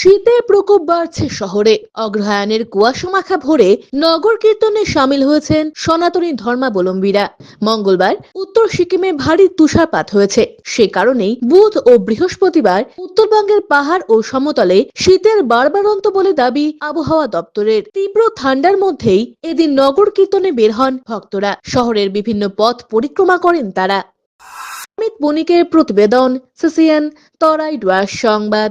শীতের প্রকোপ বাড়ছে শহরে। অগ্রহায়ণের কুয়াশা মাখা ভোরে নগর কীর্তনে সামিল হয়েছেন সনাতনী ধর্মাবলম্বীরা। মঙ্গলবার উত্তর সিকিমে ভারী তুষারপাত হয়েছে। সে কারণেই বুধ ও বৃহস্পতিবার উত্তরবঙ্গের পাহাড় ও সমতলে শীতের বাড়বাড়ন্ত বলে দাবি আবহাওয়া দপ্তরের। তীব্র ঠান্ডার মধ্যেই এদিন নগর কীর্তনে বের হন ভক্তরা। শহরের বিভিন্ন পথ পরিক্রমা করেন তারা। অমিত বণিকের প্রতিবেদন, সিসিএন, তরাই ডুয়ার সংবাদ।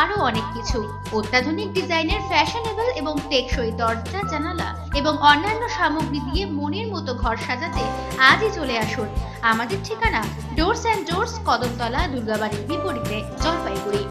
আরও অনেক কিছু। অত্যাধুনিক ডিজাইনের ফ্যাশনেবল এবং টেকসই দরজা, জানালা এবং অন্যান্য সামগ্রী দিয়ে মনের মতো ঘর সাজাতে আজই চলে আসুন। আমাদের ঠিকানা ডোরস অ্যান্ড ডোরস কদমতলা, দুর্গাবাড়ির বিপরীতে, জলপাইগুড়ি।